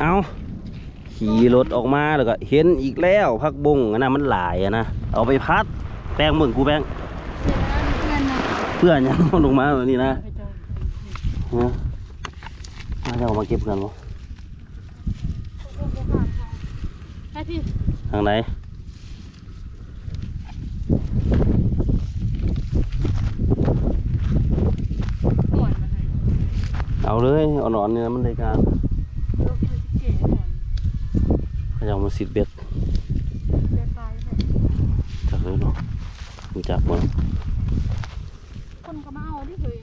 เอาขี่รถออกมาแล้วก็เห็นอีกแล้วพักบงอันนั้นมันหลายอะนะเอาไปพัดแป้งเบิ่งกูแป้งเพื่อนนะเพื่อนยังเอาลงมาแบบนี้นะไปจอยฮะมาจะเอามาเก็บกันบ่ไปพี่ทางไหนหมอนมาเลยเอาเลยเอาหนอนนี่นะมันได้การ ลูกคือเก๋หมอน เขาจะเอามาสิดเบ็ดเบียตายเลยจักเลยเนาะรู้จักบ่คนก็มาเอาดิเฮ้ย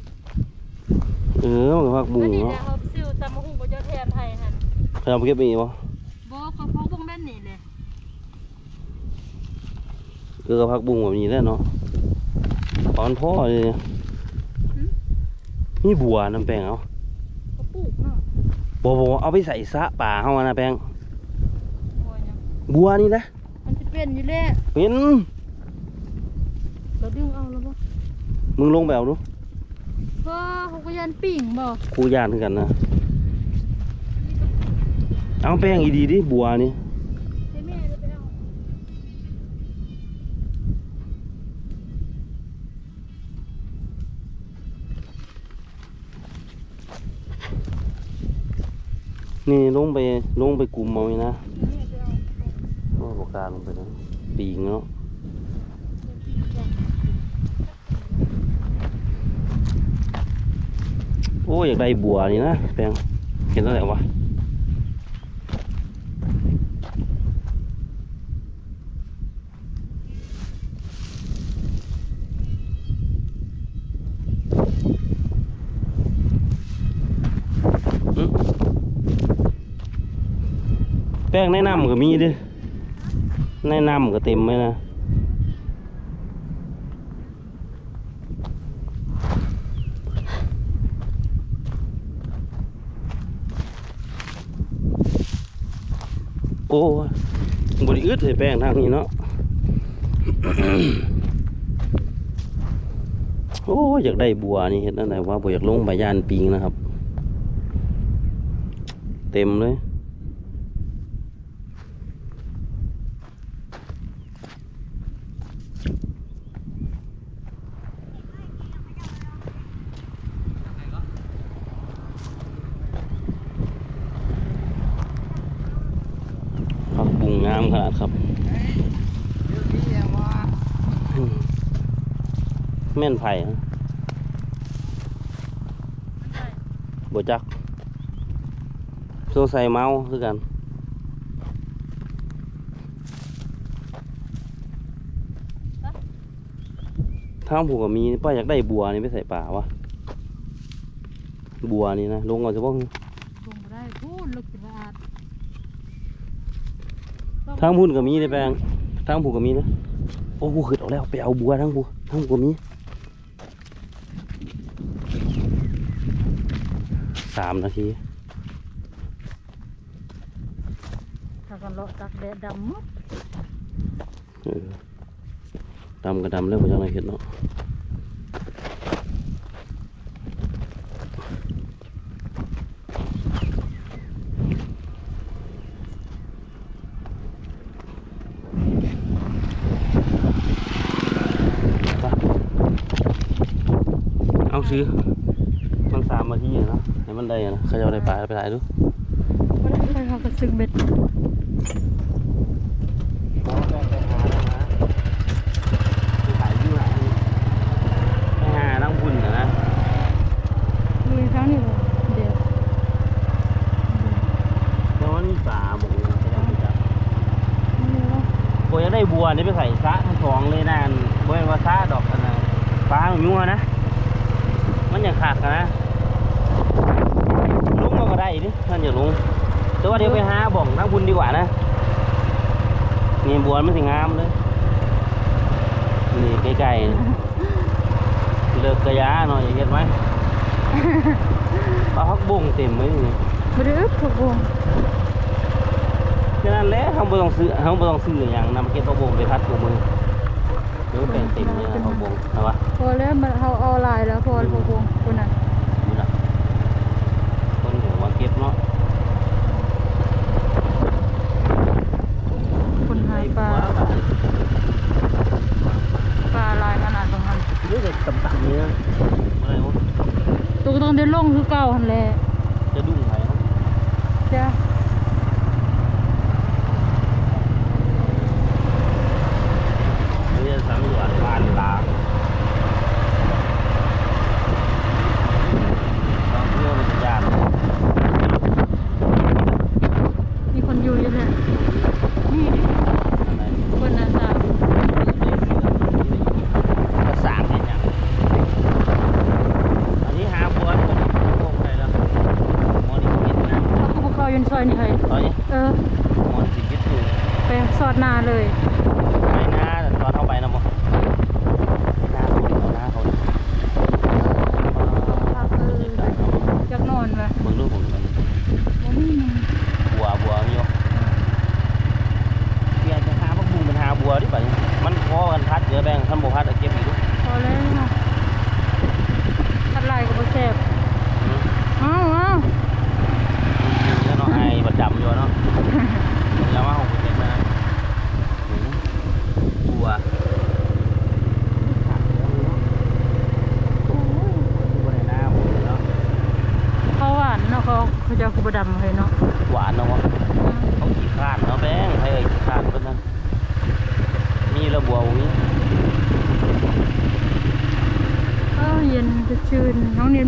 เออมันก็พักบุแล้วงนี่เนาะแหละเขาซิวตำมะฮุ่งก็จะแทนไทยหันเขาจะเอาไปเก็บมีบ่บอกเขาพกวงแม่นนี่เลยเออก็พักบุงแบบนี้แหล้วเนาะตอนพ่อเลยนี่บัวน้ำแป้งเอาเขาปลูกเนาะบ่บ่เอาไปใส่สระป่าเฮาอะนะแป้งบัวเนี่ย บัวนี่นะมันจะเป็นอยู่แล้วเป็นเราดึงเอาแล้วบ่มึงลงไปเอาดูเพราะเขาก็ยันปิ่งบ่ครูย่านคือกันนะเอาแป้งอีดีดิบัวนี่ให้แม่จะไปเอานี่ลงไปลงไปกลุ่มเอาไว้นะ แม่จะเอา โอ้ บอกกลาลงไปนะปีงเนาะโอ้ยอยากได้บัวนี่นะแป้งเห็นอะไรวะอืมแป้งแนะนำก็มีเดิ แนะนำก็เต็มไหมนะโอ้บริอึดเลยแป้งทางนี้เนาะโอ้อยากได้บัวนี่เห็นอะไรว่าบัวอยากลงใบยานปิงนะครับ เต็มเลย ผั กบุ้งขนาดครับแม่นไผ่บจักสงสัยเมาคือกันทางผูกก็มีป้าอยากได้บัวนี่ไปใส่ป่าวะบัวนี่นะลงก่อนจะบ้างลงได้พูดลึกสิบา ททางพุ่นก็มีได้แปลงทางผูกก็มีนะโอ้โหขึ้นเอาแล้วไปเอาบัวทางผูทางผูก็มีสามนาทีถ้ากันเลาะตักแดดดำหมดเออดำก็ดำเรื่องมาจากไหนเห็นเนาะ ซื้อมันสามนาทีอะเนาะให้มันได้อะนะเขาจะเอาได้ปลาไปไหนดูบ่ได้ไปเขาก็ซึงเบ็ดขายอยู่ไหนไปหาน้ำบุญนะนะมีครั้งนี้บ่เดี๋ยวเพราะว่านี่ป่าบอกเลยนะเขาจะเอาไปจับนี่เนาะโบอยากได้บัวนี่ไปใส่ซะทั้งสองเลยนะโบยว่าซะดอกอันนะปลาหนูยัวนะมันอย่าง ขาดกันนะลุงเราก็ได้ดิท่านอย่าลุงแต่ว่าเดี๋ยวไปหาบ่องน้ำบุญดีกว่านะนี่บัวมันสิงามเลยนี่ใกล้ๆนี่เลิกกระยาหน่อยเห็นไหมปลาพักบุ้งเต็มเลยนี่บ่ได้อึบผักบวงฉะนั้นแหละเขาไม่ต้องซื้อเขาไม่ต้องซื้ออย่างนำเก็บปลาบุ้งไปพัดกับมือเดี๋ยวเป็นเต็มเลยนะปลาบุ้งเอาวะพ พอแล้วมันเขาเอาลน์แล้วพอพอพงคนน่ะนี่ล่ะคนหัวเก็บเนาะคนหายปลาปลาลายขนาดประมาณนี่เด็กต่ำๆเนี้รวองลงคือเก่าหันแหละ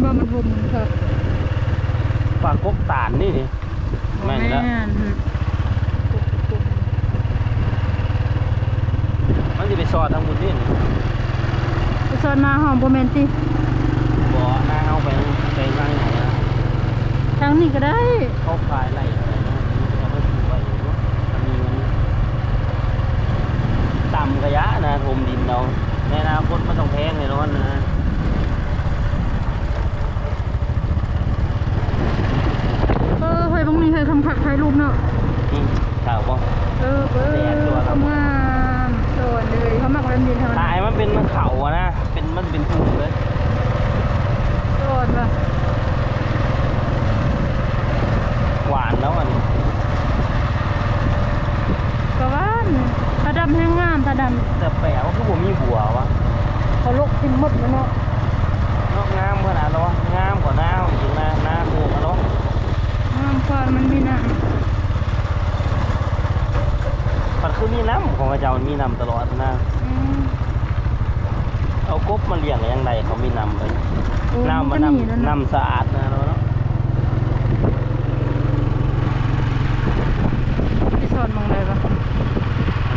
น้องเนียนว่ามันห่มครับ ปลากกตาลนี่นี่แม่นแล้วนมันจะไปซอดทางบุญนี่นี่ไปสอดหนาหอมบ่แม่นติบ่หน้าเอาไปไปทางไหนนะทางนี้ก็ได้เขาขายไรอะไรเนาะเอาไปปลูกไว้เนาะมันมีมันต่ำกระยะนะทมดินเราในอนาคตมันต้องแพงเลยเนาะนะ เออเฮ้ยบางนี้เฮ้ยคำผัก ถ่ายรูปเนาะอืมข่าวบ่เออเออแดดตัวครับเขามาโดนเลยเขามักเล่นดินเท่าตานั้นยมันเป็นเขาอะนะ เป็นมันเป็นภูเลยโดนว่ะหวานแล้วมันก็ว่านตาดำแห้งงามตาดแต่แปลกว่าคือผมมีบัววะำเขาลกทิ้งหมดแล้วเนาะเนาะงามขนาดแล้ววะงามกว่าหน้าอีกนะหน้าโคกแล้ว วะงามกว่ามันมีน้มันคือมีน้ำของกระเจ้ามันมีน้ำตลอดนะำอืม เอากบมาเลี้ยงยังไงเขามีน้ำเลยโอ้น้ำมัมันก็น้หแล้วำเนาะน้ำสะอาดนะแล้วเนาะไปสอดมองได้ปะ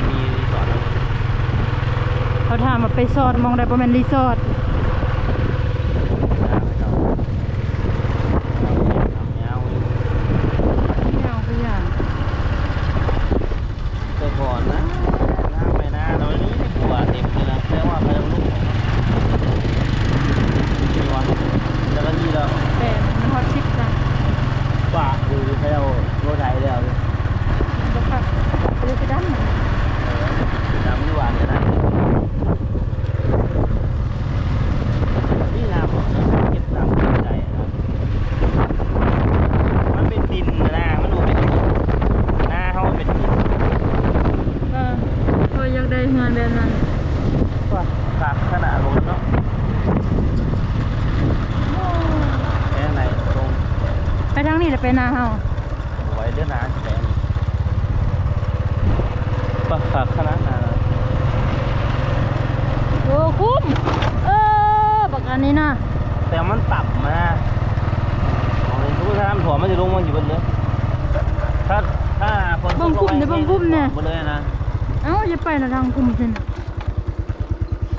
มีรีสอร์ทอะไรเขาถามมาไปสอดมองได้ประมาณรีสอร์ท น้ำให้เขาน้ำเย็นน้ำยาวอยู่ ไม่เอาไปอย่าง แต่ก่อนนะน้ำไปหน้าตอนนี้บัวเต็มเลยนะแต่ว่าเขายังลุกมีวะแต่ละทีเรา แต่มันฮอตชิปนะ ปากดูให้เราโรถไถแล้วเลย บักคักไปเลยไปด้านไหน เออน้ำยี่หวานจะได้นี่น้ำของนะเก็บน้ำขึ้นใจนะมันเป็นดินนะนะมันดูเป็นดินหน้าเขาเป็นดิน เออเอออยากได้งานแบบนั้น ว่าตักขนาดรถเนาะแค่ไหนตรง ไปทางนี้จะไปนา เฮาไว้เดือนหนาแสนปักตักขนาดนั้นโอ้คุ้มเออบักอันนี้นะแต่มันต่ำนะของนี้ทุกท่านถั่วมันจะลงมาอยู่บนเลยถ้าถ้าคนบังคุ้มเนี่ยบังคุ้มเนี่ยบนเลยนะเอ้าอย่าไปนะทางคุ้มสินะ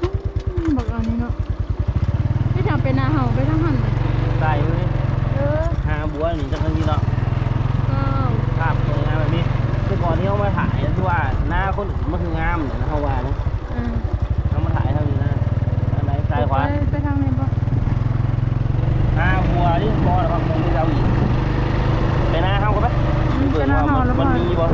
อืมบักอันนี้เนาะที่ทางไปนาเฮาไปทางหันเลยใส่เลยเออหาบัวหนีจากทางนี้เนาะก็ภาพสวยงามแบบนี้คือก่อนที่เขามาถ่ายที่ว่าหน้าคนอื่นมันคืองามเนี่ยนะเขาว่านะเออเขามาถ่ายเท่านี้นะอันไหนซ้ายขวา ไปไปทางไหนบ่หน้าบัวที่บอแล้วก็คงไม่เอาอีกไปหน้าเขาก็ไปอืมไปนาเฮาแล้วมับ่นมีบ่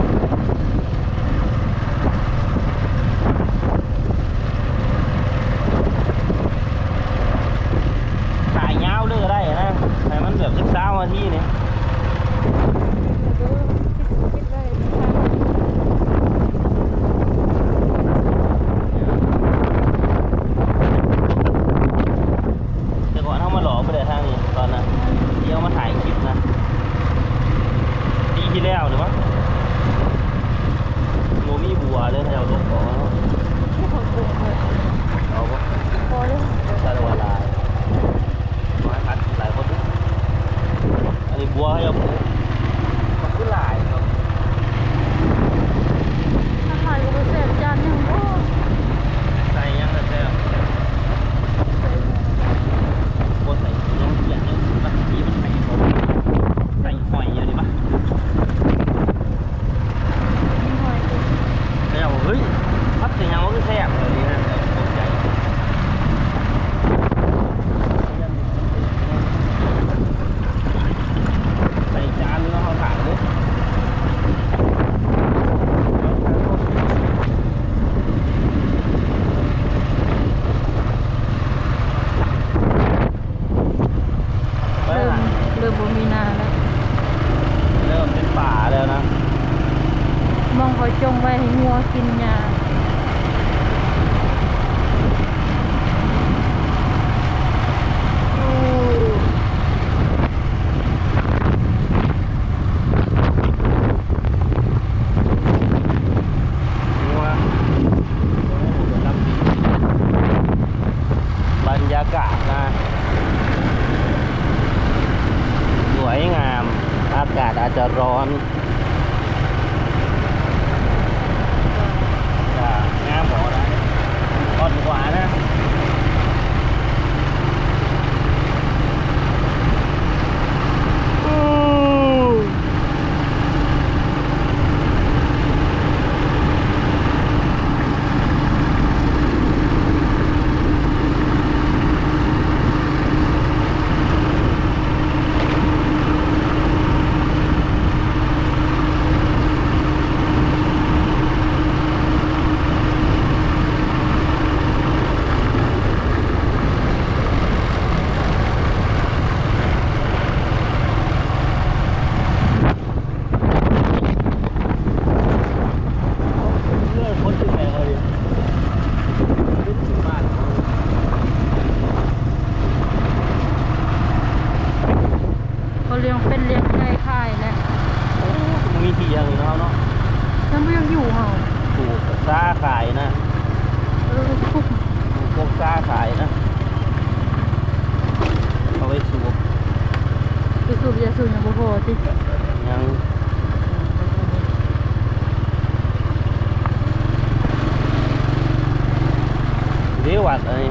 วัดอะไร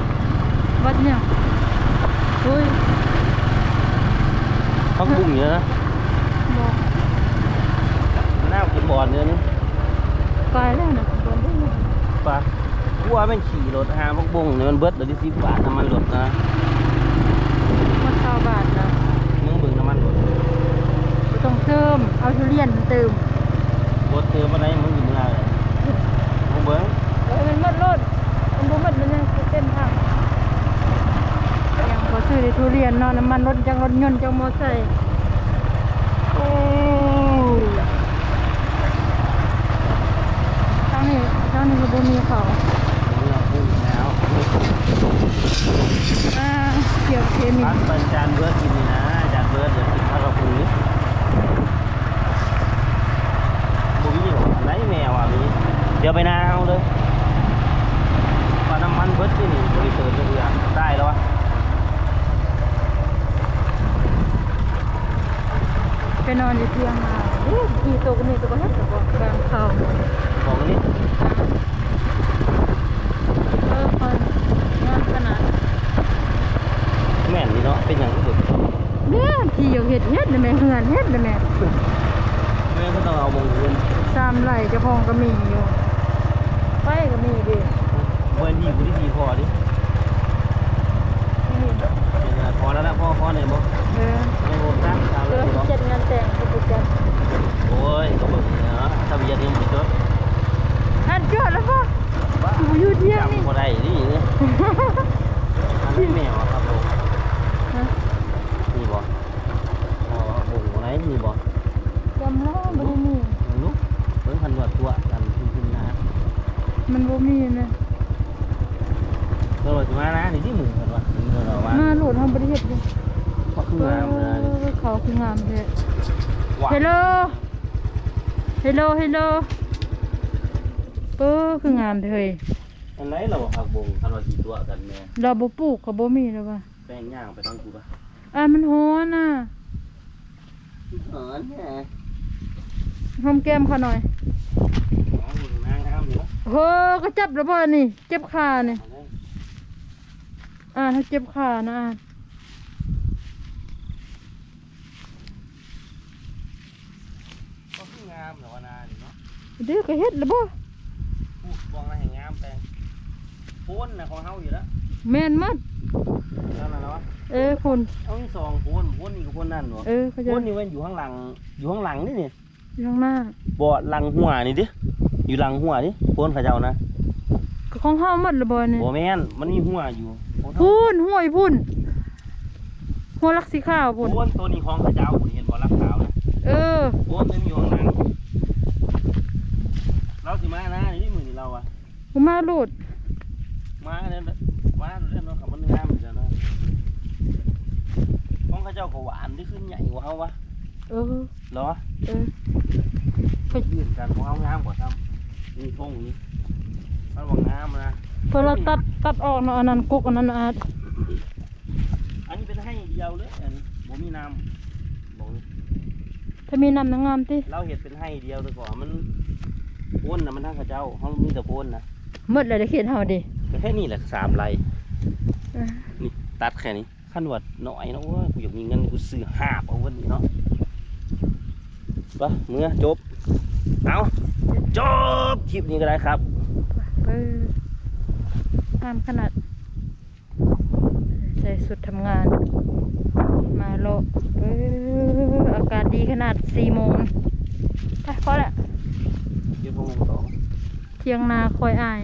วัดเนี่ยเฮ้ยพักบุ้งอยู่นะบอกหน้ากินบอลเนี่ยนี่กายแล้วนะคุณบอลได้ยังปะกูว่าแม่งขี่รถหาพักบุ้งเนี่ยมันเบิดเดี๋ยวที่สิบบาทน้ำมันรถนะมันเก้าบาทนะมึงเบิ่งน้ำมันรถบ่ต้องเติมเอาทุเรียนมาเติมรถเติมมาได้มึงอยู่เมื่อไหร่มึงเบิ่งเออมันหมดรถมันบ่หมดมันยังเต้นทางยังเขาซื้อได้ ทุเรียนเนาะน้ำมันรถจังรถยนต์จังมอไซค์โอ้ทางนี้ทางนี้ก็บ่มีเขามึงเอาปุ้งแล้วอ่าเกี่ยวเคมีพักเป็นจานเบิร์ดกินนี่นะจานเบิร์ดเดี๋ยวกินข้าวกับปุ้งนี่บุ้ยหรอไหนแมวอะมีเดี๋ยวไปนาเอาเลยปลาน้ำมันเบิร์ดที่นี่บริเปิดเรือได้แล้ววะ ไปน อนอยู่เที่ยงมาเอ๊ะขี่ตัวกันนี่ตัวก็เฮ็ดกับบ่กลางเขาของนี่เออคนงามขนาดแม่นนี่เนาะเป็นอย่างที่สุดเนี่ยที่อยู่เฮ็ดเฮ็ดได้แม่เฮือนเฮ็ดได้แม่แม่ก็ต้องเอามงคลสามไร่เจ้าของก็มีอยู่ไฟก็มีดิเมื่อดีกูที่ดีพอดินี่พอแล้วนะพ่อพ่อเนี่ยบอก เออ ไม่โกงนะตาม เอ เล อย บอก จัดงานแต่งก็บ่จัด โอ้ยก็บอกเนาะทะเบียนยังไม่จด อันจอดแล้วป่ะ บ้า อยู่เที่ยงนี่ จำบ่ได้ดิเนี่ยอันนี้แมวอะครับผม ฮะ นี่บ่อ๋อบ่งอะไรนี่บ่ จำแล้วบ่ได้มี ลูกเพิ่งพันวัดตัวกันขึ้นนะ มันบ่มีนะ ก็เลยมานะนี่ที่หมู่กันวะนี่เราว่า มาโหลดเฮาบ่ได้เฮ็ดอยู่ ก็คืองามเลย เออเขาคืองามแท้ ว้า เฮลโลฮัลโหลฮัลโหลเออคืองามเถอะเฮ้ยอันไหนเราผักบงคันว่าสีตัวกันแม่เราบ่ปลูกก็บ่มีแล้วว่ะแป้งย่างไปทางกูปะอ่ามันฮ้อนน่ะเหินแม่หอมแก้มเขาหน่อยอ๋อมึงนางงามอยู่นะโหก็จับแล้วบ่นี่ เจ็บขานี่เอาเลยอ่าถ้าเจ็บขานะอ่า ก็คืองามแต่ว่านานี่เนาะเดี๋ยวก็เฮ็ดแล้วบ่พูดบองอะไรให้งามแปลงโพ้นนะของเฮาอยู่แล้วแม่นมัดนั่นน่ะเนาะเออคุณเอาอีสองโพ้นโพ้นนี่กับโพ้นนั่นเนาะเออเขาจะโพ้นนี่เว้นอยู่ข้างหลัง อยู่ข้างหลังนี่นี่อยู่ข้างหน้าบ่หลังหัวนี่ดิอยู่หลังหัวดิโพ้นเขาเจ้านะก็ของเฮาหมดแล้วบ่นี่บ่แม่นมันมีหัวอยู่โพ้นพูนห้วยพุ่นหัวลักสีขาวพุ่นโพ้นตัวนี้ของเขาเจ้าผมเห็นบ่รักขาวนะเออโพ้นตัวนี้อยู่ข้างหลัง เราสิมานะนี่มือนี่เราอะผมมาโลดมาเนี่ยมาเรื่องเนาะขับมันงามเหมือนกันเนาะของเขาเจ้าก็หวานที่ขึ้นใหญ่กว่าเฮาวะเออเหรอเออไปยืนกันของเฮางามกว่าทำนี่ทงนี้มันว่างามนะพอเราตัดตัดออกเนาะอันนั้นกุกอันนั้นอาจอันนี้เป็นให้เดียวเลยอันนี้บ่มีน้ำบอกเลยถ้ามีน้ำนางงามติเราเห็ดเป็นให้เดียวแต่ก่อนมัน โพ้นนะมันทั้งเขาเจ้าเขามีแต่โพ้นนะหมดเลยได้เขียนเฮาดิก็แค่นี้แหละสามไรเออนี่ตัดแค่นี้ขั้นวัดหน่อยนะโอ้ยกูอยากมีเงินกูซื้อหาบเอาวันนี้เนาะไปะเมื่อจบ เอาจบคลิปนี้ก็ได้ครับเออตามขนาดใส่สุดทำงาน มาโลเอออากาศดีขนาด4โมงไปพอละ เดี๋ยวพวกมึงเทียงนาคอยอาย